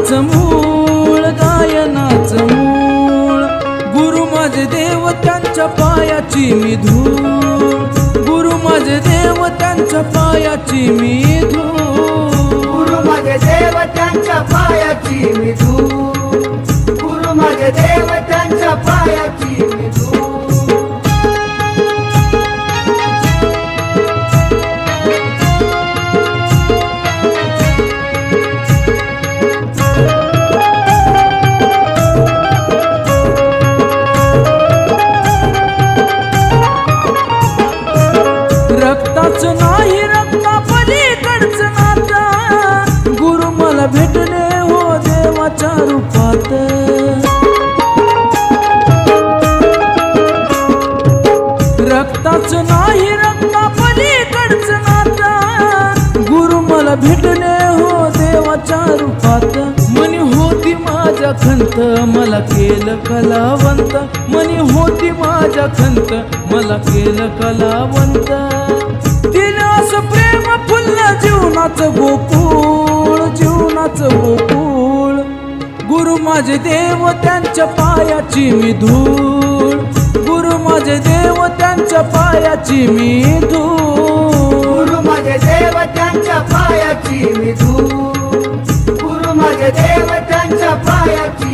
गायनाच मूळ गायनाच मूळ. गुरु माझे देव त्यांच्या पायाची मी धूळ. गुरु माझे देव त्यांच्या पायाची मी धूळ. गुरु माझे देव त्यांच्या पायाची मी धूळ. गुरु माझे देव भेटणे भेटले हो देवाच्या रूपात. रक्ताच नाही रक्ता पलीकडच नात. गुरु मला भेटले हो देवाच्या रूपात. मनी होती माझ्या खंत मला केलं कलावंत. मनी होती माझ्या खंत मला केलं कलावंत. दिलं असं प्रेम फुल्ल जीवनाचं गोप. गुरु माझे देव त्यांच्या पायाची मी धूळ. गुरु माझे देव त्यांच्या पायाची मी धूळ. गुरु माझे देव त्यांच्या पायाची मी धूळ. गुरु माझे देव